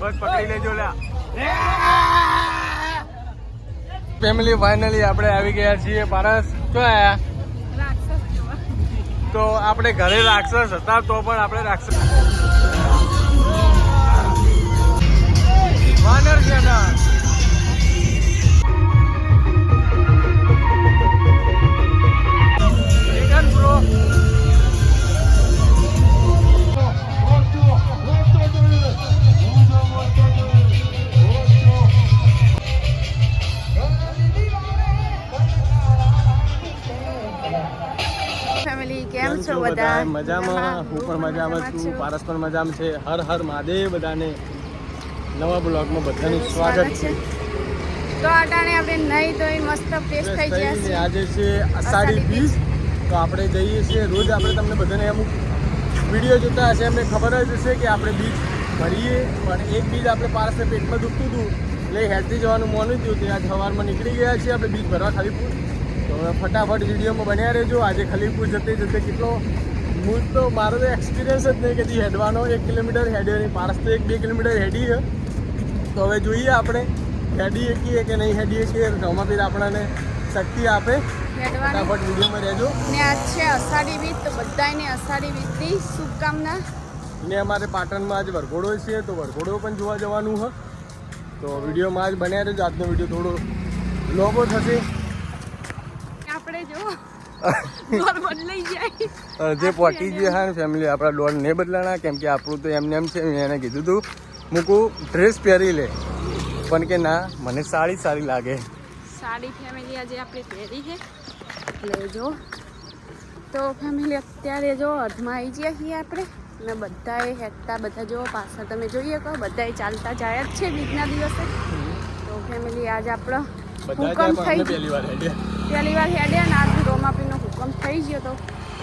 બસ પકડી લેજો, લ્યા. ફેમિલી ફાઇનલી આપણે આવી ગયા છીએ પારસ. આયા? તો આપણે ઘરે રાક્ષસ હતા, તો પણ આપણે રાક્ષસ વાનર સેના બધા મજામાં. હું પણ મજામાં છું. પારસ પણ મજામાં છે. હર હર મહાદેવ બધાને નવા બ્લોગમાં બધાનું સ્વાગત. છે. તો અટાણે આપણે નહીં તો મસ્ત ફ્રેશ થઈ ગયા છે આજે છે અષાઢી બીજ. તો આપણે જઈએ છીએ. રોજ આપણે તમને બધાને અમુક વીડિયો જોતા હશે. અમને ખબર જ હશે કે આપણે બીજ ભરીએ. પણ એક બીજ આપણે પારસને પેટમાં દુખતું હતું. એટલે હેલ્થી જવાનું મોનું થયું. હતું આજે સવારમાં નીકળી ગયા છીએ. આપણે બીજ ભરવા ખાલીપુર તો હવે ફટાફટ વિડીયોમાં બન્યા રહેજો. આજે ખલીપુર જતે જતે કેટલો હું તો મારો તો એક્સપિરિયન્સ જ નહીં કે જે હેડવાનો એક કિલોમીટર હેડ્યો નહીં. પારસ તો એક બે કિલોમીટર હેડી છે તો હવે જોઈએ આપણે હેડીએ કીએ કે નહીં હેડીએ કે રમાપીર આપણને શક્તિ આપે. ફટાફટ વિડીયોમાં રહેજો. ને આજ છે અષાઢી બીજ તો બધાને અષાઢી બીજની શુભકામના. ને અમારે પાટણમાં આજે વરઘોડો છે તો વરઘોડો પણ જોવા જવાનું હ. તો વિડીયોમાં જ બન્યા રહેજો. આજનો વીડિયો થોડો લોબો થશે આપણે જો ઘર બદલાઈ જાય જે પહોંચી ગયા હા ફેમિલી આપણા ડોર ને બદલાણા કેમ કે આપણું તો એમને એમ છે મેં એને કીધું હતું મૂકું ડ્રેસ પહેરી લે. પણ કે ના મને સાડી સારી લાગે. સાડી ફેમિલી આજે આપણે પહેરી છે. એટલે જો તો ફેમિલી અત્યારે જો અર્ધમાં આવી ગયા છીએ આપણે. ને બધાએ હેઠતા બધા જો પાછળ તમે જોઈએ કહો બધાએ ચાલતા જાય જ છે બીજના દિવસે. તો ફેમિલી આજે આપણો બધા હુકમ થઈ પહેલી વાર હેડ્યા. પહેલી વાર હેડ્યા ને આજ રોમાપીનો હુકમ થઈ ગયો તો.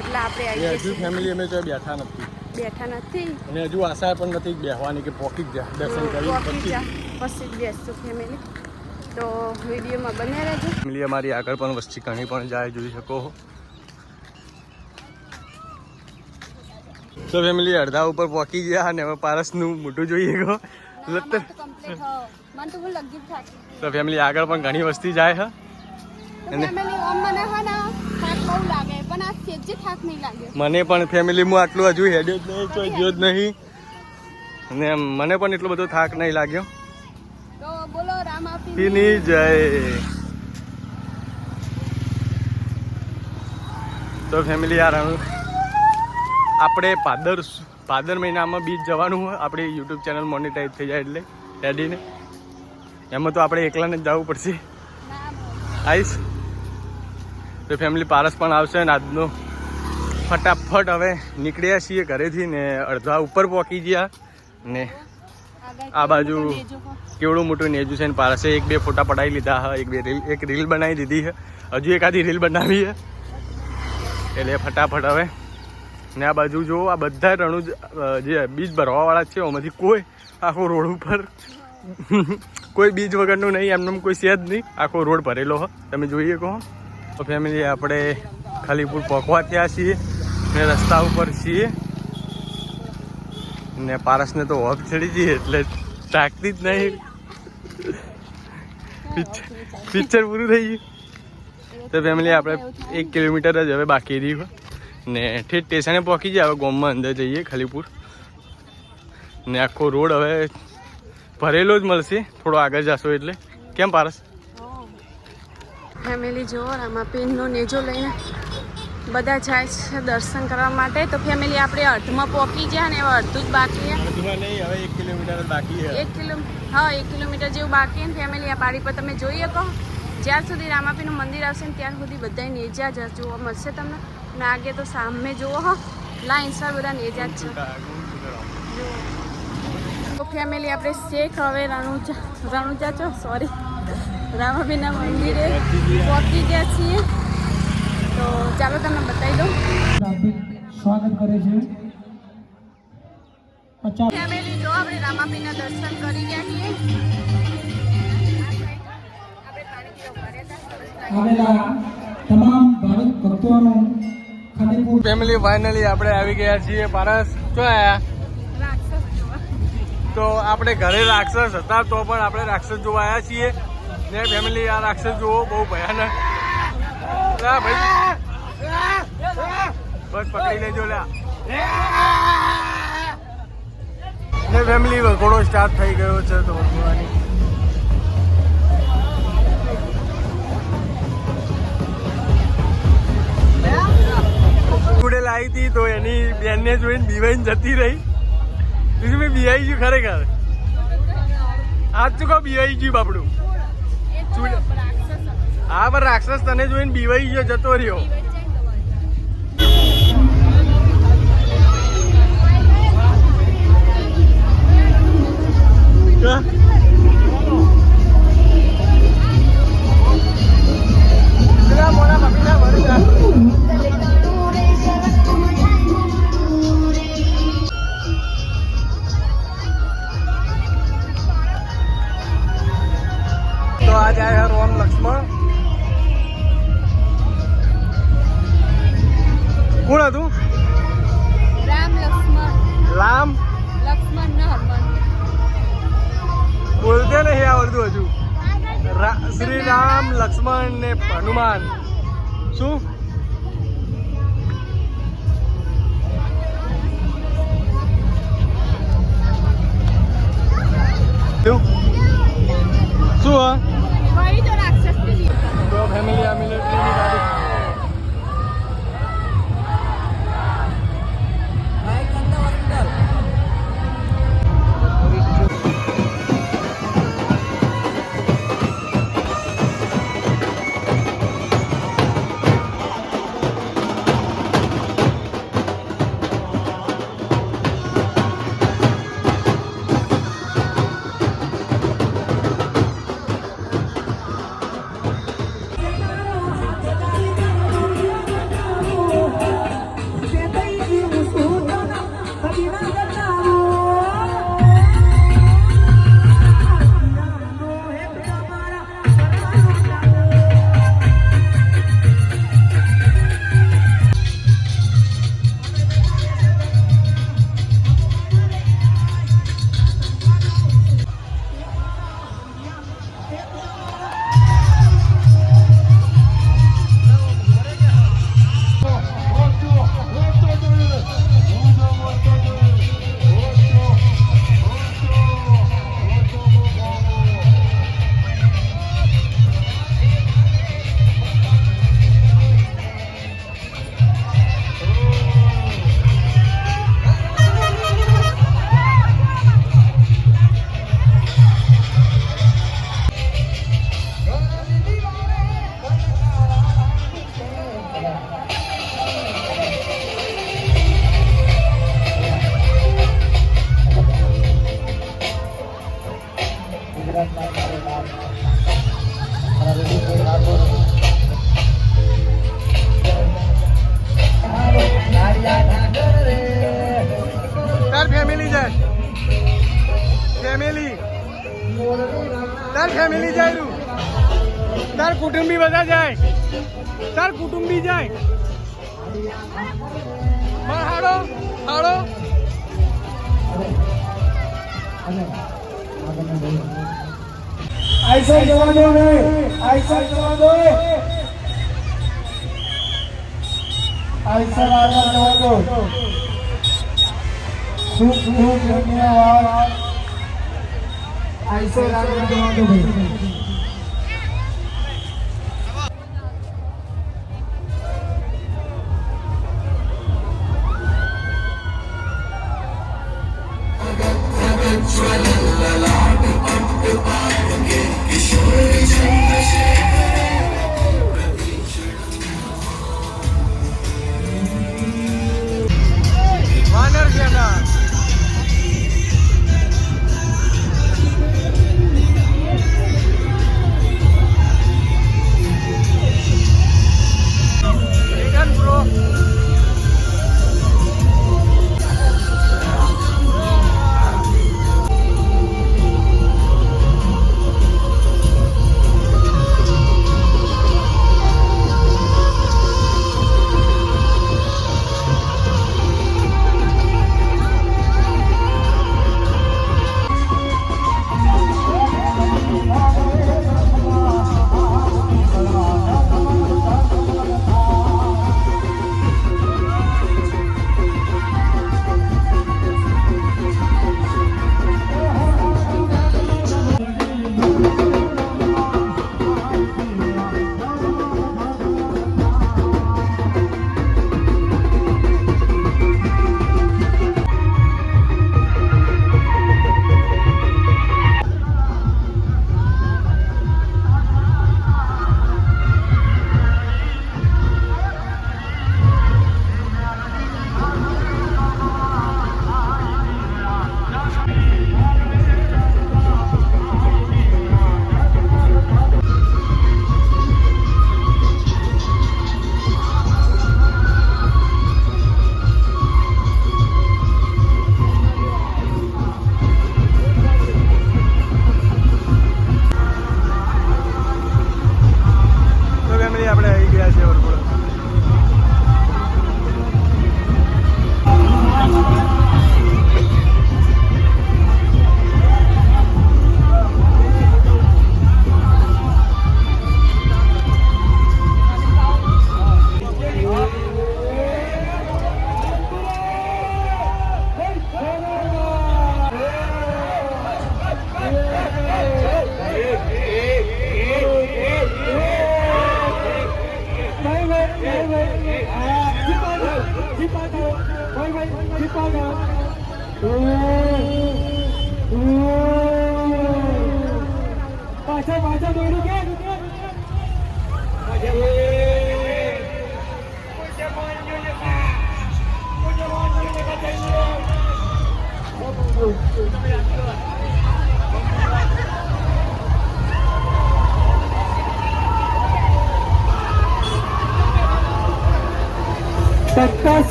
એટલે આપણે આવી હજુ છીએ ફેમિલી અમે તો બેઠા નથી. બેઠા નથી. અને હજુ આશા પણ નથી બેહવાની કે પોકી જ દર્શન કરી પછી. પછી જ બેસશું ફેમિલી તો વિડીયોમાં બન્યા રહેજો. ફેમિલી અમારી આગળ પણ વસ્તી ઘણી પણ જાય જોઈ શકો તો ફેમિલી અડધા ઉપર પહોંચી ગયા અને હવે પારસનું મોટું જોઈએ ગો તો ફેમિલી આગળ પણ ઘણી વસ્તી જાય હે. મને પણ ફેમિલીમાં આટલું હજુ હેડ્યો જ નહીં કોઈ જો નહીં. અને મને પણ એટલો બધો થાક નહીં લાગ્યો. પીની જય. તો ફેમિલી યાર આપણે પાદર પાદર મહિનામાં બીજ જવાનું હોય આપણી યુટ્યુબ ચેનલ મોનિટાઈઝ થઈ જાય એટલે રેડીને એમાં તો આપણે એકલાને જ જવું પડશે. આવીશ તો ફેમિલી પારસ પણ આવશે ને આજનો ફટાફટ હવે નીકળ્યા છીએ ઘરેથી ને અડધા ઉપર પહોંચી ગયા ને આ બાજુ કેવડું મોટું નેજું છે ને પારસે એક બે ફોટા પડાવી લીધા હા, એક બે રીલ, એક રીલ બનાવી દીધી છે. હજુ એકાદી રીલ બનાવી છે. એટલે ફટાફટ હવે ને આ બાજુ જો, આ બધા રણુજ જે બીજ ભરવાવાળા છે એમાંથી કોઈ આખો રોડ ઉપર કોઈ બીજ વગરનું નહીં એમનું કોઈ છે જ નહીં. આખો રોડ ભરેલો હો. તમે જોઈએ કહો. તો ફેમિલી આપણે ખાલીપુર પહોંચવા ત્યાં છીએ ને રસ્તા ઉપર છીએ. ને પારસને તો હોફ ચડી જઈએ એટલે તાકતી જ નહીં. પિક્ચર પૂરું થઈ ગયું. તો ફેમિલી આપણે એક કિલોમીટર જ હવે બાકી રહ્યું ને ઠેઠ સ્ટેશને પહોંચી જાય હવે ગોમમાં અંદર જઈએ ખાલીપુર ને આખો રોડ હવે ભરેલો જ મળશે. થોડો આગળ જશો એટલે. કેમ પારસ? ફેમિલી જુઓ આમાં પિનનો નેજો લઈને બધા જાય છે દર્શન કરવા માટે. તો ફેમિલી આપણે અર્ધમાં પહોંચી ગયા ને હવે અડધું જ બાકી હવે એક કિલોમીટર બાકી એક કિલો હા એક કિલોમીટર જેવું બાકી ને ફેમિલી આ પાડી પર તમે જોઈએ શકો. જ્યાં સુધી રામાપીનું મંદિર આવશે ને ત્યાં સુધી બધા નેજા જ જોવા મળશે તમને. ને આગે તો સામે જુઓ હો. લાઈન સર બધા નેજા જ છે. તો ફેમિલી આપણે શેખ હવે રણુજા રણુજા છો સોરી રામાપીના મંદિરે પહોંચી ગયા છીએ. તો ચાલો તમને બતાવી દઉં. સ્વાગત કરે છે. ફેમિલી જો આપણે રામાપીના દર્શન કરી ગયા છીએ. આપણે પાણી પીવા ઊભા રહેતા. આવેલા તમામ ભાવિક ભક્તોનું ફેમિલી ફાઇનલી આપણે આવી ગયા છીએ. પારસ આયા? તો આપણે ઘરે રાક્ષસ હતા તો પણ આપણે રાક્ષસ જોવા આવ્યા છીએ. ને ફેમિલી આ રાક્ષસ જોવો બહુ ભયાનક. ભાઈ. બસ પકડી લેજો લ્યા. ને ફેમિલી વઘોડો સ્ટાર્ટ થઈ ગયો છે તો વઘોડાની જોડે લાવી હતી તો એની બેનને જોઈને બીવાઈને જતી રહી. બીજું મેં બિહાઈ ખરેખર. આજ કહો બિહાઈ ગયું બાપડું. હા પણ રાક્ષસ તને જોઈને બીવાઈ ગયો જતો રહ્યો મોડા જા. તાર ફેમિલી જાય રૂ તાર કુટુંબી બધા જાય. તાર કુટુંબી જાય. પણ હાડો હાડો આઈસર જવા દો ને. ધન્યવાદ. આઈસર આગળ જવા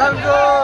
Danke.